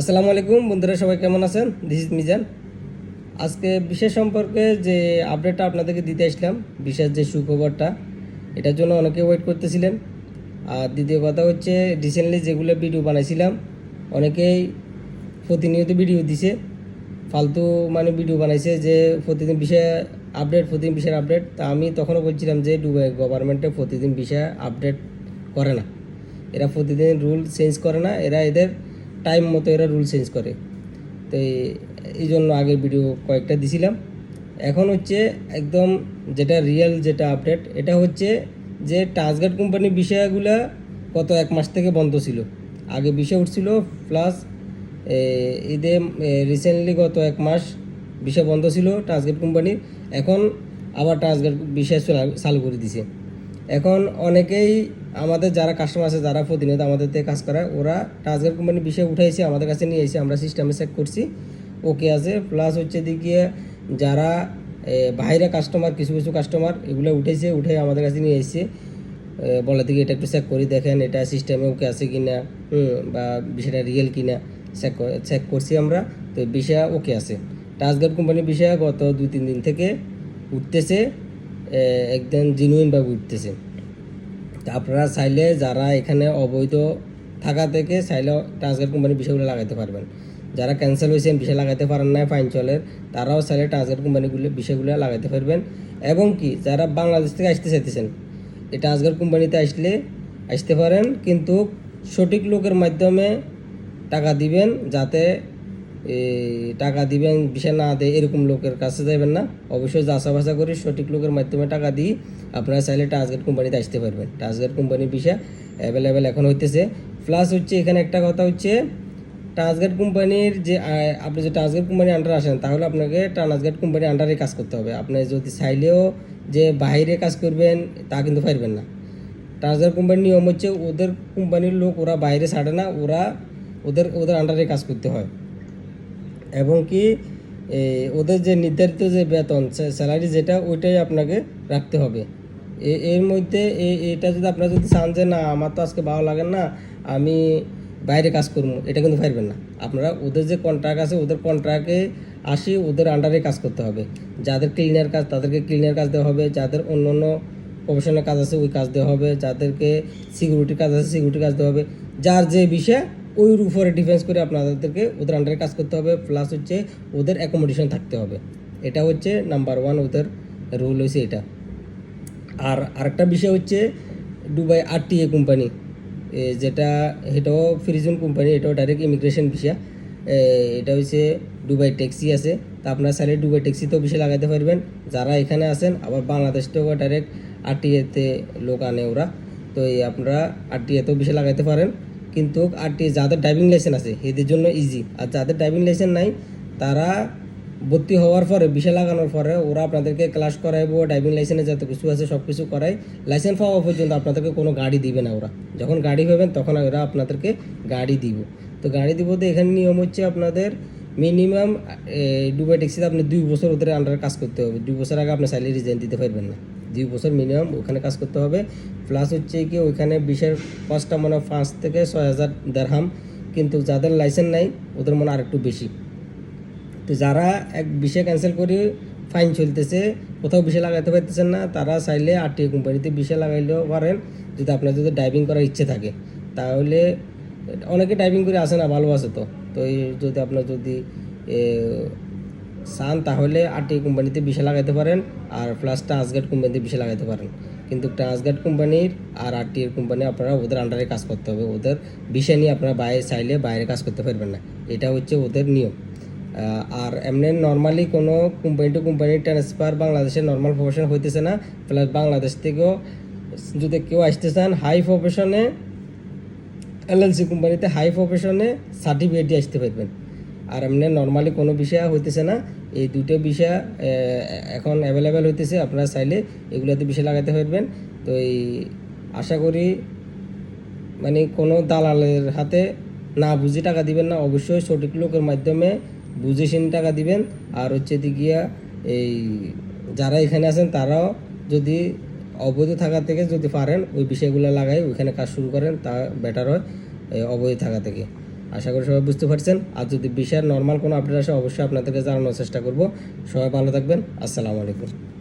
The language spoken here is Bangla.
আসসালামু আলাইকুম, বন্ধুরা সবাই কেমন আছেন? দিস ইজ মিজান আজকে বিশেষ সম্পর্কে যে আপডেটটা আপনাদেরকে দিতে আসলাম, বিশেষ যে সুখবরটা, এটার জন্য অনেকে ওয়েট করতেছিলেন। আর দ্বিতীয় কথা হচ্ছে রিসেন্টলি যেগুলো ভিডিও বানাইছিলাম, অনেকেই প্রতিনিয়ত ভিডিও দিছে। ফালতু মানে ভিডিও বানাইছে যে প্রতিদিন বিষয়ে আপডেট প্রতিদিন বিষয়ের আপডেট তা আমি তখনও বলছিলাম যে দুবাই গভর্নমেন্টে প্রতিদিন বিষয়ে আপডেট করে না। এরা প্রতিদিন রুল চেঞ্জ করে না। এরা এদের টাইম মতো এরা রুল চেঞ্জ করে। তো এই- জন্য আগে ভিডিও কয়েকটা দিছিলাম। এখন হচ্ছে একদম যেটা রিয়েল যেটা আপডেট এটা হচ্ছে যে টাচগার্ড কোম্পানির বিষয়গুলো গত এক মাস থেকে বন্ধ ছিল। আগে বিষয় উঠছিল প্লাস ঈদে রিসেন্টলি গত এক মাস বিষয় বন্ধ ছিল টাচগার্ড কোম্পানির এখন আবার টাচগার্ড বিষয় চালু করে দিছে। এখন অনেকেই আমাদের যারা কাস্টমার আছে, যারা প্রতিনিয়ত আমাদের থেকে কাজ করায় ওরা টাচগার কোম্পানির বিষয় উঠাইছে, আমাদের কাছে নিয়ে এসে আমরা সিস্টেমে চেক করছি। ওকে আছে। প্লাস হচ্ছে দিকে যারা বাইরে কাস্টমার কিছু কিছু কাস্টমার এগুলো উঠেছে উঠে আমাদের কাছে নিয়ে এসেছে। বলে দিকে এটা একটু চেক করি, দেখেন এটা সিস্টেমে ওকে আছে কি না বা বিষয়টা রিয়েল কি না চেক চেক করছি আমরা। তো বিষয় ওকে আছে। টাচগার্ড কোম্পানির বিষয় গত দুই, তিন দিন থেকে উঠতেছে। একদম জিনুইনভাবে উঠতেছে। তা আপনারা চাইলে যারা এখানে অবৈধ থাকা থেকে চাইলে ট্রান্সগার্ড কোম্পানির বিষয়গুলো লাগাতে পারবেন। যারা ক্যান্সেল হয়েছেন বিষয় লাগাতে পারেন না ফাইন চলের তারাও চাইলে ট্রান্সগার্ড কোম্পানিগুলো বিষয়গুলো লাগাতে পারবেন। এবং কি, যারা বাংলাদেশ থেকে আসতে চাইতেছেন, এই ট্রান্সগার্ড কোম্পানিতে আসলে আসতে পারেন, কিন্তু সঠিক লোকের মাধ্যমে টাকা দিবেন যাতে টাকা দিবেন বিষয় না দেয় এরকম লোকের কাছে যাবেন না। অবশ্যই যাচা বাছা করে সঠিক লোকের মাধ্যমে টাকা দিই আপনারা চাইলে টাচগেট কোম্পানিতে আসতে পারবেন। টাচগেট কোম্পানির বিষয় অ্যাভেলেবেল এখন হইতেছে। প্লাস হচ্ছে এখানে একটা কথা হচ্ছে টাচগেট কোম্পানির যে আপনি যে টাচগেট কোম্পানির আন্ডার আসেন, তাহলে আপনাকে টাচগেট কোম্পানির আন্ডারে কাজ করতে হবে। আপনি যদি চাইলেও যে বাইরে কাজ করবেন, তা কিন্তু পারবেন না। ট্রান্সফার কোম্পানির নিয়ম হচ্ছে, ওদের কোম্পানির লোক ওরা বাইরে ছাড়ে না, ওরা ওদের ওদের আন্ডারে কাজ করতে হয়। এবং কি ওদের যে নির্ধারিত যে বেতন স্যালারি যেটা, ওইটাই আপনাকে রাখতে হবে। এর মধ্যে এটা যদি আপনারা যদি চান যে না, আমার তো আজকে ভালো লাগে না, আমি বাইরে কাজ করব, এটা কিন্তু পারবেন না। আপনারা ওদের যে কন্ট্রাক্ট আছে, ওদের কন্ট্রাক্টে আসি, ওদের আন্ডারে কাজ করতে হবে। যাদের ক্লিনার কাজ, তাদেরকে ক্লিনার কাজ দেওয়া হবে, যাদের অন্য অন্য প্রফেশনাল কাজ আছে, ওই কাজ দেওয়া হবে, যাদেরকে সিকিউরিটি কাজ আছে সিকিউরিটি কাজ দেওয়া হবে। যার যে বিষয় ওই উপরে ডিফেন্স করে আপনাদেরকে ওদের আন্ডারে কাজ করতে হবে প্লাস হচ্ছে ওদের অ্যাকোমোডেশন থাকতে হবে। এটা হচ্ছে নাম্বার ওয়ান ওদের রুল হয়েছে এটা। আর আরেকটা বিষয় হচ্ছে দুবাই আরটিএ কোম্পানি যেটা এটাও ফ্রিজন কোম্পানি এটাও ডাইরেক্ট ইমিগ্রেশন বিষয়। এটা হচ্ছে দুবাই ট্যাক্সি আছে, তা আপনারা চাইলে দুবাই ট্যাক্সিতেও বিষয় লাগাতে পারবেন। যারা এখানে আছেন, আবার বাংলাদেশ থেকেও ডাইরেক্ট আরটিএতে লোক আনে ওরা। তো এই আপনারা আরটিএতেও বিষয় লাগাতে পারেন। কিন্তু আরটিএ যাদের ড্রাইভিং লাইসেন্স আছে, এদের জন্য ইজি আর যাদের ড্রাইভিং লাইসেন্স নাই, তারা ভর্তি হওয়ার পরে বিষয় লাগানোর পরে, ওরা আপনাদেরকে ক্লাস করাইবো ড্রাইভিং লাইসেন্সে যত কিছু আছে সব কিছু করাই। লাইসেন্স পাওয়া পর্যন্ত আপনাদেরকে কোনো গাড়ি দিবে না ওরা। যখন গাড়ি পাবেন তখন ওরা আপনাদেরকে গাড়ি দিব। তো গাড়ি দিব তো এখানে নিয়ম হচ্ছে আপনাদের মিনিমাম দুবাই ট্যাক্সিতে আপনি দুই বছর ওদের আন্ডারে কাজ করতে হবে। দুই বছর আগে আপনি স্যালারি রিজাইন দিতে পারবেন না। দুই বছর মিনিমাম ওখানে কাজ করতে হবে। প্লাস হচ্ছে কি ওইখানে বিশের কস্টটা মনে পাঁচ থেকে ছয় হাজার দেড়হাম কিন্তু যাদের লাইসেন্স নাই, ওদের মনে হয় আরেকটু বেশি। তো যারা এক বিষয় ক্যান্সেল করে ফাইন চলতেছে, কোথাও বিষয় লাগাতে পারতেছেন না, তারা চাইলে আরটিএ কোম্পানিতে বিষয় লাগাইলেও পারেন। যদি আপনার যদি ড্রাইভিং করার ইচ্ছে থাকে। তাহলে অনেকে ড্রাইভিং করে আসে না, ভালো আছে তো। তো যদি আপনার যদি চান তাহলে আরটিএ কোম্পানিতে বিষয় লাগাইতে পারেন আর প্লাস ট্রান্সগার্ড কোম্পানিতে বিষয় লাগাইতে পারেন। কিন্তু ট্রান্সগার্ড কোম্পানির আর আরটিএর কোম্পানি আপনারা ওদের আন্ডারে কাজ করতে হবে। ওদের বিষয় নিয়ে আপনারা বাইরে চাইলে বাইরে কাজ করতে পারবেন না। এটা হচ্ছে ওদের নিয়ম। আর এমনি নর্মালি কোনো কোম্পানি টু কোম্পানি ট্রান্সফার বাংলাদেশে নর্মাল প্রফেশন হইতেছে না। প্লাস বাংলাদেশ থেকেও যদি কেউ আসতে চান হাই প্রফেশনে এলএলসি কোম্পানিতে হাই প্রফেশনে সার্টিফিকেট দিয়ে আসতে পারবেন। আর এমনি নর্মালি কোনো বিষয় হইতেছে না। এই দুটো বিষয় এখন অ্যাভেলেবেল হইতেছে, আপনারা চাইলে এগুলোতে বিষয় লাগাতে পারবেন। তো এই আশা করি মানে কোনো দালালের হাতে না বুঝে টাকা দিবেন না, অবশ্যই সঠিক লোকের মাধ্যমে বুঝে শুনে টাকা দিবেন। আর হচ্ছে দিকিয়া এই যারা এখানে আছেন, তারাও যদি অবৈধ থাকা থেকে যদি পারেন, ওই বিষয়গুলো লাগাই, ওইখানে কাজ শুরু করেন, তা বেটার হয় অবৈধ থাকা থেকে। আশা করি সবাই বুঝতে পারছেন। আর যদি বিষয়ের নর্মাল কোনো আপডেট আসে, অবশ্যই আপনাদেরকে জানানোর চেষ্টা করব। সবাই ভালো থাকবেন। আসসালামু আলাইকুম।